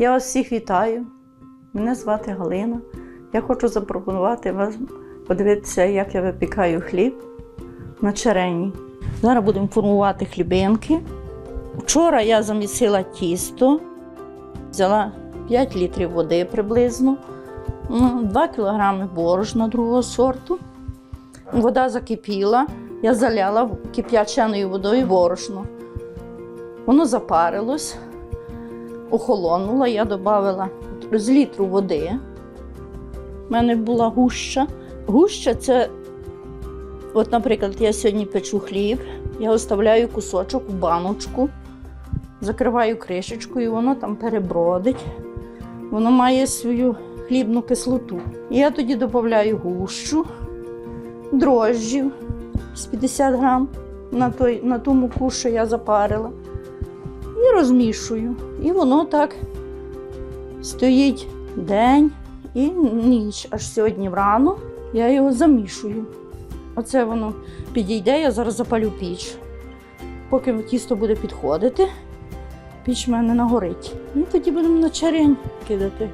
Я вас всіх вітаю. Мене звати Галина. Я хочу запропонувати вам подивитися, як я випікаю хліб на черені. Зараз будемо формувати хлібинки. Вчора я замісила тісто, взяла 5 літрів води приблизно, 2 кілограми борошна другого сорту. Вода закипіла, я заляла кип'яченою водою борошно. Воно запарилось, охолонуло, я додала з літру води. У мене була гуща. Гуща це, от, наприклад, я сьогодні печу хліб, я оставляю кусочок у баночку, закриваю кришечкою, воно там перебродить. Воно має свою хлібну кислоту. І я тоді додаю гущу, дрожжів з 50 грам на, той, на ту муку, що я запарила. І розмішую. І воно так стоїть день і ніч. Аж сьогодні врано я його замішую. Оце воно підійде, я зараз запалю піч. Поки тісто буде підходити, піч в мене нагорить. І тоді будемо на черень кидати.